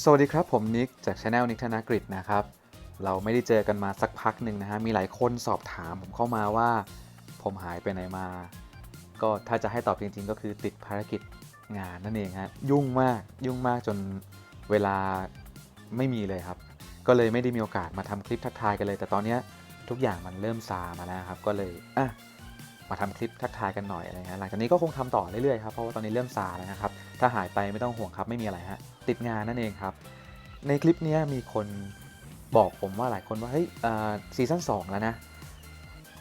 สวัสดีครับผมนิกจากช anel นิกธนกฤษนะครับ เราไม่ได้เจอกันมาสักพักหนึ่งนะฮะมีหลายคนสอบถามผมเข้ามาว่า ผมหายไปไหนมา ก็ถ้าจะให้ตอบจริงๆ ก็คือติดภารกิจงานนั่นเองฮะยุ่งมากยุ่งมากจนเวลาไม่มีเลยครับ ก็เลยไม่ได้มีโอกาสมาทำคลิปทักทายกันเลย แต่ตอนนี้ทุกอย่างมันเริ่มซามาแล้วครับ ก็เลยอะมาทำคลิปทักทายกันหน่อยอะไรเงี้ยหลังจากนี้ก็คงทำต่อเรื่อยๆครับเพราะว่าตอนนี้เริ่มซาแล้วนะครับถ้าหายไปไม่ต้องห่วงครับไม่มีอะไรฮะ ติดงานนั่นเองครับ ในคลิปนี้มีคนบอกผมว่าหลายคนว่าเฮ้ยซีซั่น2แล้วนะ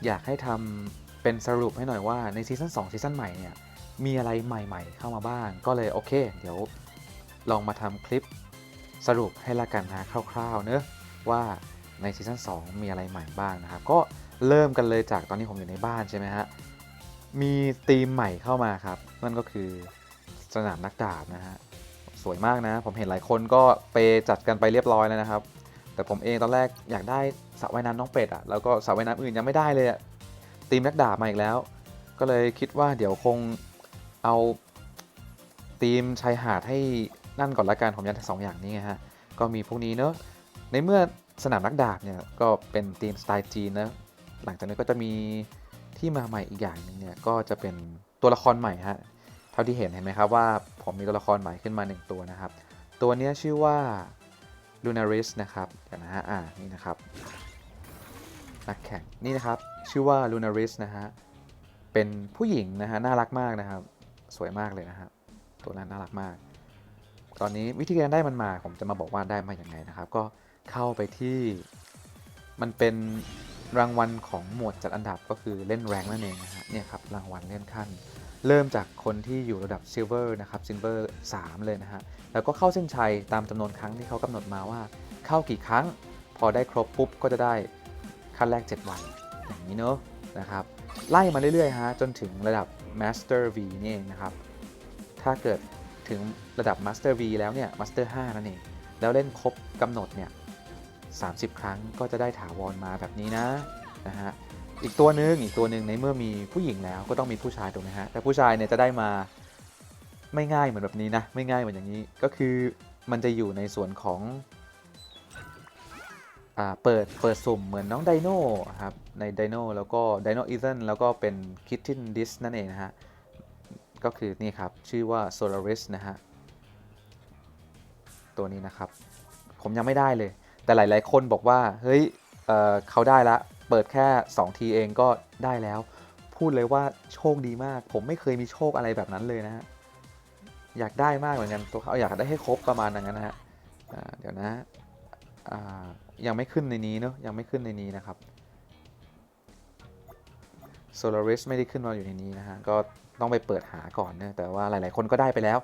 อยากให้ทำเป็นสรุปให้หน่อยว่าในซีซั่น2ซีซั่นใหม่เนี่ยมีอะไรใหม่ๆ เข้ามาบ้าง ก็เลยโอเค เดี๋ยวลองมาทำคลิปสรุปให้ละกันนะคร่าวๆเนอะว่าในซีซั่น2มีอะไรใหม่บ้างนะครับ ก็เริ่มกันเลยจากตอนนี้ผมอยู่ในบ้านใช่ไหมฮะ มีธีมใหม่เข้ามาครับ นั่นก็คือสนามนักดาบนะฮะ สวยมากนะ ผมเห็นหลายคนก็ไปจัดกันไปเรียบร้อยแล้วนะครับ แต่ผมเองตอนแรกอยากได้สระว่ายน้ำน้องเป็ดอะแล้วก็สระว่ายน้ำอื่นยังไม่ได้เลยอะตีมนักดาบมาอีกแล้ว ก็เลยคิดว่าเดี๋ยวคงเอาตีมชายหาดให้นั่นก่อนละกันผมยันทั้งสองอย่างนี้ไงฮะก็มีพวกนี้เนอะในเมื่อสนามนักดาบเนี่ยก็เป็นทีมสไตล์จีนนะหลังจากนี้นก็จะมีที่มาใหม่อีกอย่างหนึงเนี่ยก็จะเป็นตัวละครใหม่ฮะเท่าที่เห็นเห็นไหมครับว่าผมมีตัวละครใหม่ขึ้นมา 1 ตัวนะครับ ตัวนี้ชื่อว่า Lunaris นะครับเดี๋ยวนะฮะอ่านี่นะครับนักแข่งนี่นะครับชื่อว่า Lunaris นะฮะเป็นผู้หญิงนะฮะน่ารักมากนะครับ สวยมากเลยนะครับตัวนั้นน่ารักมาก ตอนนี้วิธีการได้มันมา ผมจะมาบอกว่าได้มาอย่างไงนะครับ ก็เข้าไปที่มันเป็นรางวัลของหมวดจัดอันดับก็คือเล่นแรงนั่นเองนะฮะเนี่ยครับรางวัลเลื่อนขั้น เริ่มจากคนที่อยู่ระดับซิลเวอร์นะครับซิลเวอร์3เลยนะฮะ แล้วก็เข้าเส้นชัยตามจำนวนครั้งที่เขากำหนดมาว่า เข้ากี่ครั้ง พอได้ครบปุ๊บก็จะได้ขั้นแรก 7 วัน อย่างนี้เนอะนะครับ ไล่มาเรื่อยๆฮะจนถึงระดับ Master V นี่เองนะครับ ถ้าเกิดถึงระดับ Master V แล้วเนี่ย Master 5 นั่นเอง แล้วเล่นครบกำหนดเนี่ย30 ครั้งก็จะได้ถาวรมาแบบนี้นะนะฮะ อีกตัวหนึ่งอีกตัวหนึ่งในเมื่อมีผู้หญิงแล้วก็ต้องมีผู้ชายถูกไหมฮะแต่ผู้ชายเนี่ยจะได้มาไม่ง่ายเหมือนแบบนี้นะไม่ง่ายเหมือนอย่างนี้ก็คือมันจะอยู่ในส่วนของอ่าเปิดเปิดสุ่มเหมือนน้องไดโน่ครับในไดโน่แล้วก็ไดโนอีเ n นแล้วก็เป็นคิทตินดิสนั่นเองนะฮะก็คือนี่ครับชื่อว่า Solaris นะฮะตัวนี้นะครับ ผมยังไม่ได้เลย แต่หลาย ๆ คนบอกว่า เฮ้ยเออเขาได้ละ เปิดแค่ 2 ทีเองก็ได้แล้ว พูดเลยว่าโชคดีมาก ผมไม่เคยมีโชคอะไรแบบนั้นเลยนะฮะอยากได้มากเหมือนกันตัวเขาอยากได้ให้ครบประมาณนั้นนะฮะเดี๋ยวนะยังไม่ขึ้นในนี้เนอะยังไม่ขึ้นในนี้นะครับ Solaris ไม่ได้ขึ้นมาอยู่ในนี้นะฮะก็ต้องไปเปิดหาก่อนนะแต่ว่าหลายๆ คนก็ได้ไปแล้ว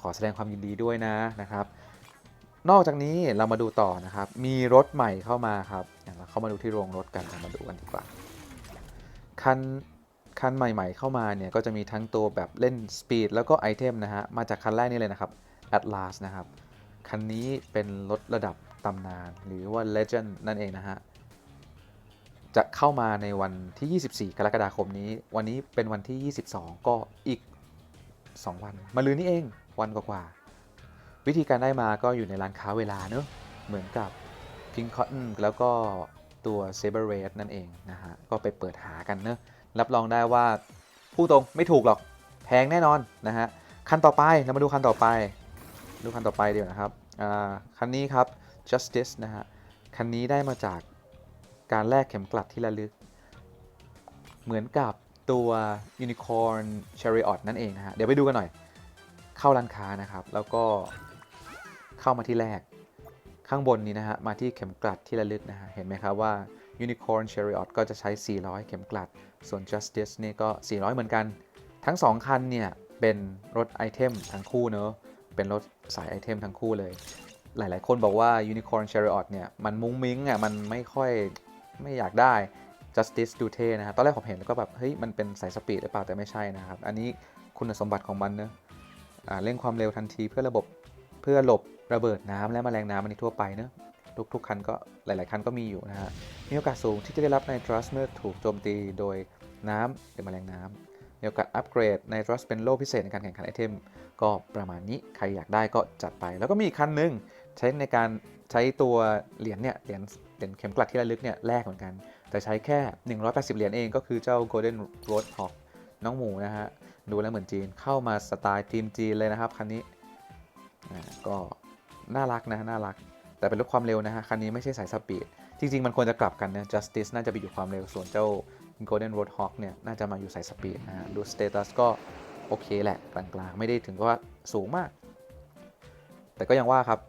ขอแสดงความยินดีด้วยนะนะครับ นอกจากนี้เรามาดูต่อนะครับ มีรถใหม่เข้ามาครับ เราเข้ามาดูที่โรงรถกันมาดูกันดีกว่า คันคันใหม่ๆเข้ามาเนี่ยก็จะมีทั้งตัวแบบเล่นสปีดแล้วก็ไอเทมนะฮะ มาจากคันแรกนี่เลยนะครับ Atlas นะครับ คันนี้เป็นรถระดับตำนาน หรือว่า Legend นั่นเองนะฮะ จะเข้ามาในวันที่ 24 กรกฎาคมนี้ วันนี้เป็นวันที่ 22 ก็อีก 2 วันมาลืนนี่เองวันกว่าๆวิธีการได้มาก็อยู่ในร้านค้าเวลาเนอะเหมือนกับ Pink Cotton แล้วก็ตัว Saber Red นั่นเองนะฮะ ก็ไปเปิดหากันเนอะรับรองได้ว่าผู้ตรงไม่ถูกหรอก แพงแน่นอนนะฮะ คันต่อไปเรามาดูคันต่อไป ดูคันต่อไปเดียวนะครับอ่าคันนี้ครับ Justice นะฮะ คันนี้ได้มาจากการแลกเข็มกลัดที่ระลึก เหมือนกับตัว Unicorn Chariot นั่นเองนะฮะ เดี๋ยวไปดูกันหน่อย เข้าร้านค้านะครับ แล้วก็เข้ามาที่แรก ข้างบนนี้นะฮะ มาที่เข็มกลัดที่ระลึกนะฮะ เห็นไหมครับว่า Unicorn Chariot ก็จะใช้ 400 เข็มกลัด ส่วน Justice นี่ก็ 400 เหมือนกัน ทั้ง 2 คันเนี่ย เป็นรถไอเทมทั้งคู่เนอะเป็นรถสายไอเทมทั้งคู่เลย หลายๆ คนบอกว่า Unicorn Chariot เนี่ย มันมุ้งมิ้งอะ มันไม่ค่อยไม่อยากได้ Justice ดูเท่นะฮะ ตอนแรกผมเห็นแล้วก็แบบ เฮ้ย มันเป็นสายสปีดหรือเปล่า แต่ไม่ใช่นะครับ อันนี้คุณสมบัติของมันเนอะอ่าเร่งความเร็วทันทีเพื่อระบบเพื่อหลบ ระเบิดน้ำและแมลงน้ำอันนี้ทั่วไปเนอะทุกทุกคันก็หลาย ๆ คันก็มีอยู่นะฮะ มีโอกาสสูงที่จะได้รับในทรัสเมื่อถูกโจมตีโดยน้ำหรือแมลงน้ำมีโอกาสอัปเกรดในทรัสเป็นโล่พิเศษในการแข่งขันไอเทม ก็ประมาณนี้ใครอยากได้ก็จัดไป แล้วก็มีอีกคันหนึ่งใช้ในการใช้ตัวเหรียญเนี่ยเหรียญเหรียญเข็มกลัดที่ระลึกเนี่ยแลกเหมือนกัน แต่ใช้แค่ 180 เหรียญเองก็คือเจ้า Golden Road Hawk น้องหมูนะฮะดูแล้วเหมือนจีนเข้ามาสไตล์ทีมจีนเลยนะครับคันนี้ก็ น่ารักนะน่ารัก แต่เป็นรถความเร็วนะฮะ คันนี้ไม่ใช่สายสปีด จริง ๆ มันควรจะกลับกันนะ Justice น่าจะไปอยู่ความเร็ว ส่วนเจ้า Golden Road Hawk เนี่ย น่าจะมาอยู่สายสปีดนะฮะ ดูสเตตัสก็โอเคแหละกลางๆ ไม่ได้ถึงกับว่าสูงมาก แต่ก็ยังว่าครับ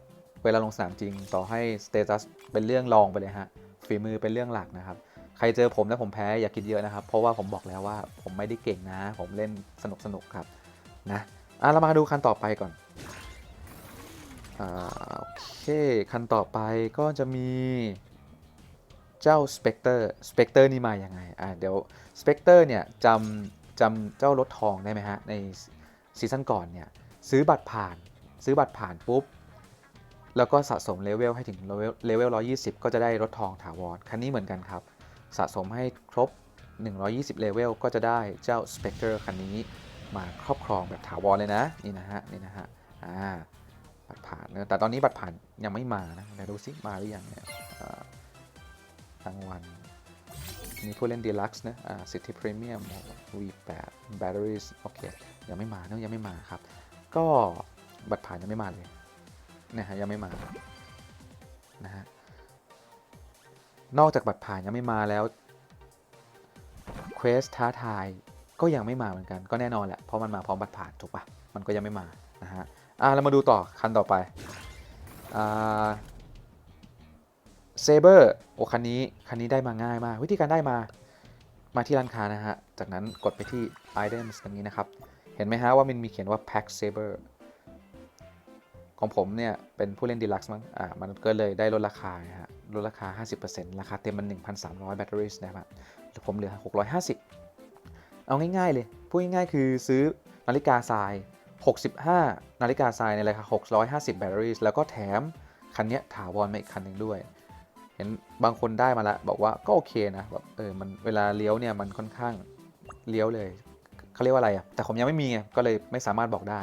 เวลาลงสนามจริงต่อให้สเตตัสเป็นเรื่องรองไปเลยฮะ ฝีมือเป็นเรื่องหลักนะครับใครเจอผมแล้วผมแพ้อย่าคิดเยอะนะครับ เพราะว่าผมบอกแล้วว่าผมไม่ได้เก่งนะ ผมเล่นสนุกสนุกๆครับนะอะเรามาดูคันต่อไปก่อน อ่าโอเค คันต่อไปก็จะมีเจ้า Spectre Spectre นี่มาอย่างไงอะเดี๋ยว Spectre เนี่ยจำจำเจ้ารถทองได้ไหมฮะ ในซีซั่นก่อนเนี่ยซื้อบัตรผ่านซื้อบัตรผ่านปุ๊บ แล้วก็สะสมเลเวลให้ถึงเลเวลเลเวล 120 ก็จะได้รถทองถาวรคันนี้เหมือนกันครับ สะสมให้ครบ 120 เลเวลก็จะได้เจ้า Spectre คันนี้มาครอบครองแบบถาวรเลยนะ นี่นะฮะ นี่นะฮะ อ่า บัตรผ่านเนอะแต่ตอนนี้บัตรผ่านยังไม่มานะเดี๋ยวดูซิมาหรือยังเนี่ยอ่ารางวัลมีผู้เล่น Deluxe นะสิทธิพรีเมียม V8 Batteries โอเคยังไม่มาเนอะยังไม่มาครับ ก็บัตรผ่านยังไม่มาเลยนะฮะยังไม่มานะฮะนอกจากบัตรผ่านยังไม่มาแล้วเควสท้าทายก็ยังไม่มาเหมือนกันก็แน่นอนแหละเพราะมันมาพร้อมบัตรผ่านถูกปะมันก็ยังไม่มานะฮะ อะเรามาดูต่อคันต่อไปอ่าเซเบอร์โอ้คันนี้คันนี้ได้มาง่ายมากวิธีการได้มามาที่ร้านค้านะฮะ จากนั้นกดไปที่ items ตรงนี้นะครับ เห็นไหมฮะว่ามันมีเขียนว่า pack saber ของผมเนี่ย เป็นผู้เล่น Deluxe มั้ง อ่า มันก็เลยได้ลดราคาฮะ ลดราคา 50%ราคาเต็มมัน 1,300แบตเตอรี่นะครับผมเหลือ 650 เอาง่ายๆเลย พูดง่ายๆคือซื้อนาฬิกาทราย 65 นาฬิกาทรายในราคา 650 แบตเตอรี่แล้วก็แถม คันนี้ถาวรมาอีกคันหนึ่งด้วย เห็นบางคนได้มาแล้วบอกว่าก็โอเคนะแบบเออมันเวลาเลี้ยวเนี่ยมันค่อนข้างเลี้ยวเลยเขาเรียกว่าอะไรอะแต่ผมยังไม่มีไงก็เลยไม่สามารถบอกได้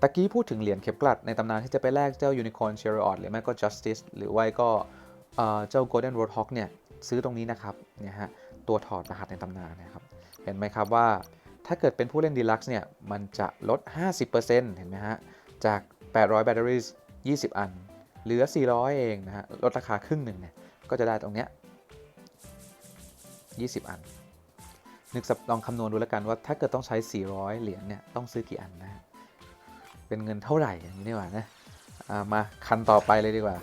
ตะกี้พูดถึงเหรียญเข็มกลัดในตำนานที่จะไปแลกเจ้า Unicorn c h a r i o t หรือไม่ก็ Justice หรือว่าก็เอ่อเจ้า Golden Road Hawk เนี่ยซื้อตรงนี้นะครับเนี่ยฮะตัวถอดรหัสในตำนานนะครับ เห็นไหมครับว่า ถ้าเกิดเป็นผู้เล่น Deluxe เนี่ย มันจะลด 50%เห็นไหมฮะ จาก 800แบตเตอรี่20 อัน เหลือ 400 เองนะฮะ ลดราคาครึ่งหนึ่งเนี่ย ก็จะได้ตรงเนี้ย 20 อัน นึกสับลองคำนวณดูแล้วกันว่าถ้าเกิดต้องใช้ 400 เหรียญเนี่ย ต้องซื้อกี่อันนะ เป็นเงินเท่าไหร่อย่างนี้ดีกว่านะามาคันต่อไปเลยดีกว่า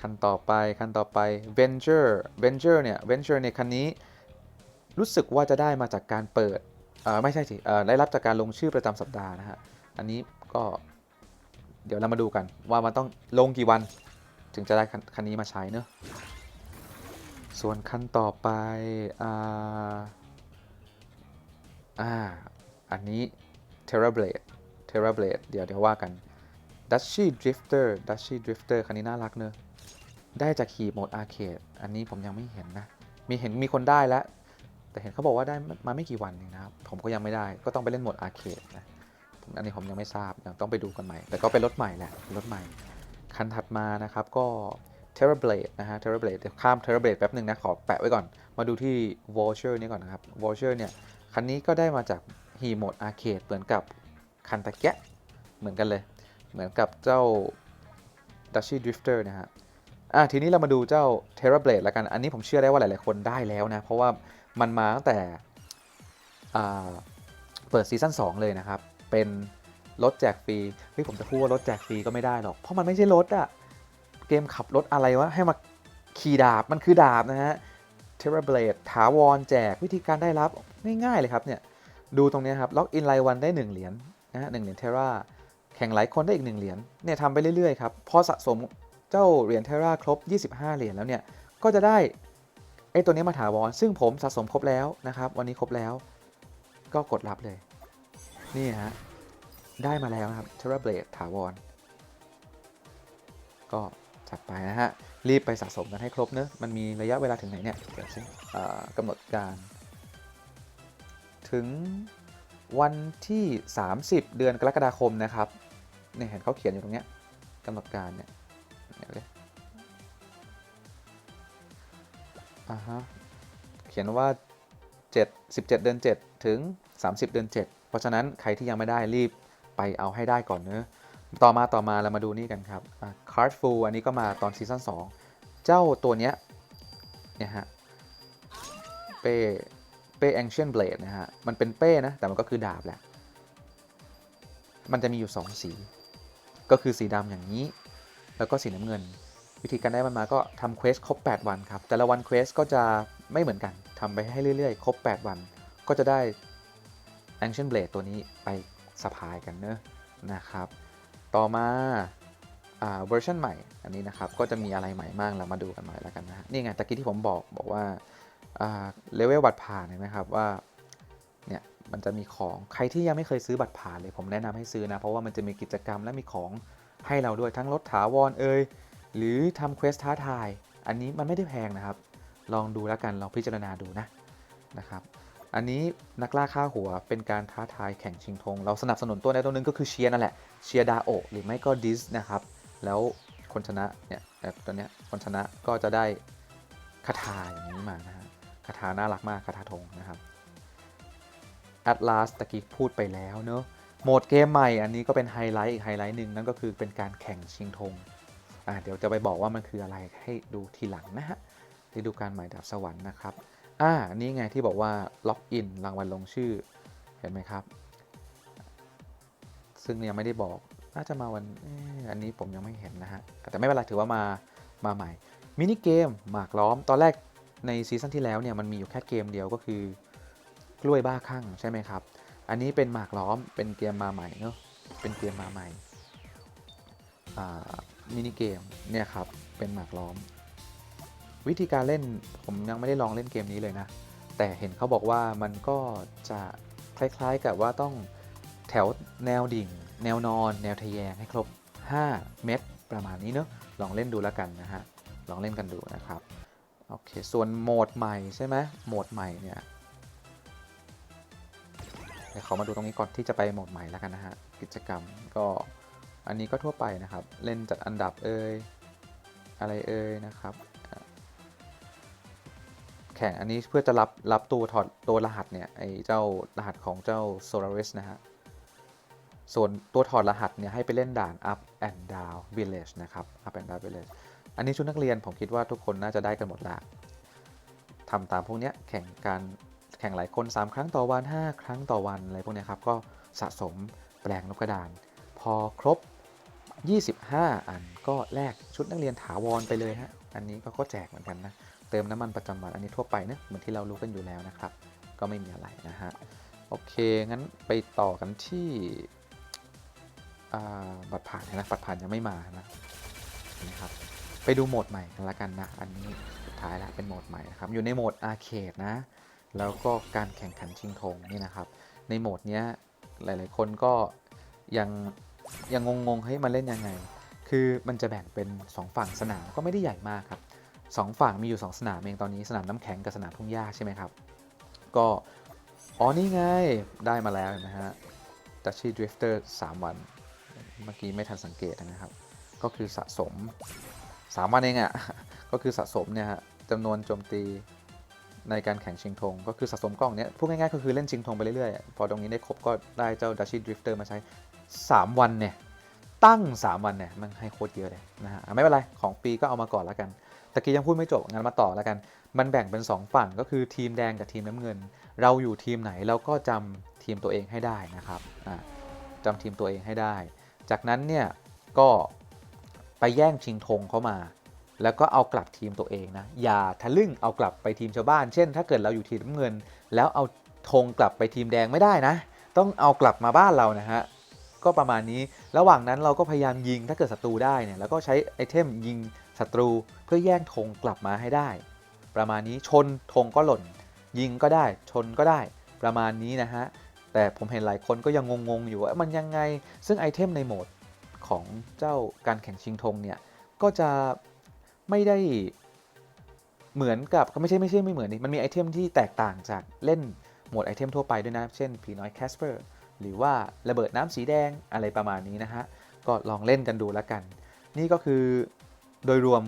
คันต่อไปคันต่อไป Venture Venture เนี่ย Venture เนี่ยคันนี้รู้สึกว่าจะได้มาจากการเปิด ไม่ใช่สิได้รับจากการลงชื่อประจำสัปดาห์นะฮะ อันนี้ก็เดี๋ยวเรามาดูกันว่ามันต้องลงกี่วัน ถึงจะได้คันนี้มาใช้เนอะส่วนคันต่อไปอ่าอ่าอันนี้ Terrablade Terrablade เดี๋ยวเดี๋ยวว่ากัน Dusty Drifter Dusty Drifter คันนี้น่ารักเนอะได้จากขี่โหมดอาร์เคดอันนี้ผมยังไม่เห็นนะ มีเห็นมีคนได้แล้ว แต่เห็นเขาบอกว่าได้มาไม่กี่วันเองนะครับ ผมก็ยังไม่ได้ ก็ต้องไปเล่นโหมดอาร์เคดนะผมอันนี้ผมยังไม่ทราบยังต้องไปดูกันใหม่ แต่ก็เป็นรถใหม่แหละรถใหม่ คันถัดมานะครับก็ Terrablade นะฮะ Terrablade เดี๋ยวข้าม Terrablade แป๊บหนึ่งนะ ขอแปะไว้ก่อน มาดูที่ Vulture นี่ก่อนนะครับ Vulture เนี่ย คันนี้ก็ได้มาจากฮีโหมดอาร์เคดเหมือนกับคันตะแกะเหมือนกันเลย เหมือนกับเจ้า Dusty Drifter นะฮะอะทีนี้เรามาดูเจ้า Terrablade แล้วกัน อันนี้ผมเชื่อได้ว่าหลาย ๆ คนได้แล้วนะ เพราะว่า มันมาตั้งแต่เปิดซีซั่น2เลยนะครับ เป็นรถแจกฟรีเฮ้ยผมจะพูดว่ารถแจกฟรีก็ไม่ได้หรอก เพราะมันไม่ใช่รถอะเกมขับรถอะไรวะ ให้มาขี่ดาบ มันคือดาบนะฮะ Terrablade ถาวรแจกวิธีการได้รับง่ายๆเลยครับเนี่ย ดูตรงนี้ครับ ล็อกอินรายวันได้ 1 เหรียญนะฮะหนึ่งเหรียญเทราแข่งหลายคนได้อีก 1 เหรียญเนี่ยทำไปเรื่อยๆครับ พอสะสมเจ้าเหรียญเทราครบ 25 เหรียญแล้วเนี่ย ก็จะได้ อ้ตัวนี้มาถาวรซึ่งผมสะสมครบแล้วนะครับ วันนี้ครบแล้ว ก็กดรับเลย นี่ฮะ ได้มาแล้วนะครับ Terrablade ถาวร ก็จัดไปนะฮะ รีบไปสะสมกันให้ครบเนอะมันมีระยะเวลาถึงไหนเนี่ยเดี๋ยวสิกำหนดการ ถึงวันที่ 30 เดือนกรกฎาคมนะครับเนี่ยเห็นเขาเขียนอยู่ตรงเนี้ยกำหนดการเนี่ย อ่าฮะ เขียนว่า 7 17 เดือน 7 ถึง 30 เดือน 7 เพราะฉะนั้นใครที่ยังไม่ได้รีบไปเอาให้ได้ก่อนเนอะต่อมาต่อมาเรามาดูนี่กันครับอะ Card Full อันนี้ก็มาตอนซีซั่น2 เจ้าตัวเนี้ยเนี่ยฮะ เป้ เป้ Ancient Blade นะฮะ มันเป็นเป้นะ แต่มันก็คือดาบแหละ มันจะมีอยู่ 2 สี ก็คือสีดำอย่างนี้ แล้วก็สีน้ำเงิน วิธีการได้มันมาก็ทำเควสครบ 8 วันครับ แต่ละวันเควสก็จะไม่เหมือนกันทำไปให้เรื่อยๆ ครบ 8 วัน ก็จะได้ Ancient Blade ตัวนี้ไปสะพายกันเนอะนะครับ ต่อมาอ่าเวอร์ชันใหม่อันนี้นะครับ ก็จะมีอะไรใหม่มากเรามาดูกันหน่อยแล้วกันนะฮะนี่ไงตะกี้ที่ผมบอกบอกว่าเลเวลบัตรผ่านเห็นไหมครับว่าเนี่ยมันจะมีของใครที่ยังไม่เคยซื้อบัตรผ่านเลยผมแนะนำให้ซื้อนะ เพราะว่ามันจะมีกิจกรรมและมีของให้เราด้วยทั้งรถถาวรเอ่ย หรือทำเควสท้าทาย อันนี้มันไม่ได้แพงนะครับ ลองดูแล้วกันลองพิจารณาดูนะนะครับ อันนี้นักล่าค่าหัวเป็นการท้าทายแข่งชิงธงเราสนับสนุนตัวใดตัวหนึ่งก็คือเชียร์นั่นแหละเชียร์ดาโอหรือไม่ก็ดิสนะครับ แล้วคนชนะเนี่ยแบบตัวเนี้ยคนชนะก็จะได้คาถาอย่างนี้มานะฮะคาถาน่ารักมากคาถาธงนะครับ Atlas ตะกี้พูดไปแล้วเนอะโหมดเกมใหม่อันนี้ก็เป็นไฮไลท์อีกไฮไลท์หนึ่งนั่นก็คือเป็นการแข่งชิงธงอ่า เดี๋ยวจะไปบอกว่ามันคืออะไรให้ดูทีหลังนะฮะฤดูการใหม่ดาบสวรรค์นะครับอ่านี่ไงที่บอกว่าล็อกอินรางวัลลงชื่อเห็นไหมครับ ซึ่งยังไม่ได้บอกน่าจะมาวันอ,อันนี้ผมยังไม่เห็นนะฮะแต่ไม่เป็นไรถือว่ามามาใหม่มินิเกมหมากล้อมตอนแรกในซีซั่นที่แล้วเนี่ยมันมีอยู่แค่เกมเดียวก็คือกล้วยบ้าคลั่งใช่ไหมครับ อันนี้เป็นหมากล้อมเป็นเกมมาใหม่เนอะเป็นเกมมาใหม่อ่า มินิเกมเนี่ยครับเป็นหมากล้อม วิธีการเล่นผมยังไม่ได้ลองเล่นเกมนี้เลยนะ แต่เห็นเขาบอกว่ามันก็จะคล้ายๆกับว่าต้องแถวแนวดิ่ง แนวนอน แนวทะแยงให้ครบ 5 เม็ดประมาณนี้เนอะลองเล่นดูแล้วกันนะฮะลองเล่นกันดูนะครับโอเคส่วนโหมดใหม่ใช่ไหมโหมดใหม่เนี่ยเดี๋ยวขอมาดูตรงนี้ก่อนที่จะไปโหมดใหม่แล้วกันนะฮะกิจกรรมก็ อันนี้ก็ทั่วไปนะครับ เล่นจัดอันดับเอ่ยอะไรเอ่ยนะครับ แข่งอันนี้เพื่อจะรับรับตัวถอดตัวรหัสเนี่ยไอเจ้ารหัสของเจ้า Solaris นะฮะส่วนตัวถอดรหัสเนี่ยให้ไปเล่นด่าน Up and Down Village นะครับ Up and Down Village อันนี้ชุดนักเรียนผมคิดว่าทุกคนน่าจะได้กันหมดละทำตามพวกเนี้ยแข่งการแข่งหลายคน 3 ครั้งต่อวัน 5 ครั้งต่อวันอะไรพวกเนี้ยครับ ก็สะสมแปลงนกกระดาน พอครบ 25 อันก็แลกชุดนักเรียนถาวรไปเลยฮะ อันนี้ก็ก็แจกเหมือนกันนะ เติมน้ำมันประจำวันอันนี้ทั่วไปเนะเหมือนที่เรารู้กันอยู่แล้วนะครับ ก็ไม่มีอะไรนะฮะ โอเค งั้นไปต่อกันที่บัตรผ่านนะบัตรผ่านยังไม่มานะนี่ครับ ไปดูโหมดใหม่กันละกันนะ อันนี้สุดท้ายล้วเป็นโหมดใหม่นะครับ อยู่ในโหมดอาร์เคดนะ แล้วก็การแข่งขันชิงธงนี่นะครับ ในโหมดเนี้ยหลาย ๆ คนก็ยัง ยังงงๆเฮ้ยมาเล่นยังไง คือมันจะแบ่งเป็น 2 ฝั่งสนามก็ไม่ได้ใหญ่มากครับสองฝั่งมีอยู่ 2 สนามเองตอนนี้สนามน้ำแข็งกับสนามทุ่งหญ้าใช่ไหมครับ ก็อ๋อนี่ไงได้มาแล้วนะฮะดัชชี่ดริฟเตอร์3วันเมื่อกี้ไม่ทันสังเกตนะครับ ก็คือสะสม 3 วันเองอะ่ะก็คือสะสมเนี่ยฮะจำนวนโจมตีในการแข่งชิงธงก็คือสะสมกล้องเนี้ยพูดง่ายๆก็คือเล่นชิงธงไปเรื่อยๆ พอตรงนี้ได้ครบก็ได้เจ้าดัชชี่ดริฟเตอร์มาใช้ 3 วันเนี่ยตั้ง 3 วันเนี่ยมันให้โคตรเยอะเลยนะฮะไม่เป็นไร ของปีก็เอามาก่อนแล้วกันตะกี้ยังพูดไม่จบงั้นมาต่อแล้วกัน มันแบ่งเป็น 2 ฝั่งก็คือทีมแดงกับทีมน้ำเงิน เราอยู่ทีมไหนเราก็จำทีมตัวเองให้ได้นะครับอ่าจำทีมตัวเองให้ได้ จากนั้นเนี่ยก็ไปแย่งชิงธงเข้ามา แล้วก็เอากลับทีมตัวเองนะอย่าทะลึ่งเอากลับไปทีมชาวบ้าน เช่น ถ้าเกิดเราอยู่ทีมน้ำเงิน แล้วเอาธงกลับไปทีมแดงไม่ได้นะ ต้องเอากลับมาบ้านเรานะฮะ ก็ประมาณนี้ ระหว่างนั้นเราก็พยายามยิงถ้าเกิดศัตรูได้เนี่ยแล้วก็ใช้ไอเทมยิงศัตรูเพื่อแย่งธงกลับมาให้ได้ ประมาณนี้ชนธงก็หล่น ยิงก็ได้ชนก็ได้ ประมาณนี้นะฮะแต่ผมเห็นหลายคนก็ยังงงๆอยู่ว่ามันยังไงซึ่งไอเทมในโหมดของเจ้าการแข่งชิงธงเนี่ยก็จะไม่ได้เหมือนกับก็ไม่ใช่ไม่ใช่ไม่เหมือนนี่มันมีไอเทมที่แตกต่างจากเล่นโหมดไอเทมทั่วไปด้วยนะ เช่นผีน้อยแคสเปอร์ หรือว่าระเบิดน้ำสีแดงอะไรประมาณนี้นะฮะ ก็ลองเล่นกันดูแล้วกัน นี่ก็คือโดยรวม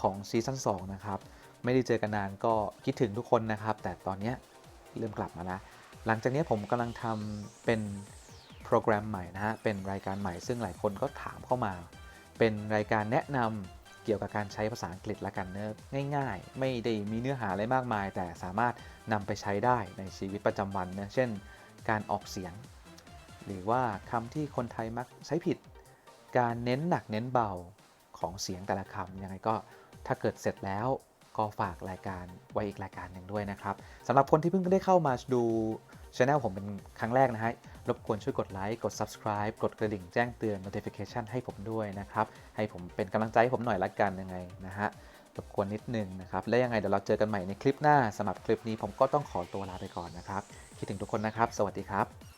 ของซีซั่น2นะครับ ไม่ได้เจอกันนานก็คิดถึงทุกคนนะครับ แต่ตอนนี้เริ่มกลับมาแล้วหลังจากนี้ผมกำลังทำเป็นโปรแกรมใหม่นะฮะ เป็นรายการใหม่ซึ่งหลายคนก็ถามเข้ามา เป็นรายการแนะนำเกี่ยวกับการใช้ภาษาอังกฤษละกันเนอะง่าย ๆ ไม่ได้มีเนื้อหาอะไรมากมาย แต่สามารถนำไปใช้ได้ในชีวิตประจำวันนะเช่น การออกเสียง หรือว่าคำที่คนไทยมักใช้ผิด การเน้นหนักเน้นเบาของเสียงแต่ละคำยังไงก็ถ้าเกิดเสร็จแล้วก็ฝากรายการไว้อีกรายการหนึ่งด้วยนะครับสำหรับคนที่เพิ่งได้เข้ามาดูช anel ผมเป็นครั้งแรกนะฮะรบกวนช่วยกดไลค์ กด subscribe กดกระดิ่งแจ้งเตือน notification ให้ผมด้วยนะครับ ให้ผมเป็นกำลังใจให้ผมหน่อยละกันยังไงนะฮะรบกวนนิดนึงนะครับ และยังไงเดี๋ยวเราเจอกันใหม่ในคลิปหน้าสำหรับคลิปนี้ผมก็ต้องขอตัวลาไปก่อนนะครับ คิดถึงทุกคนนะครับ สวัสดีครับ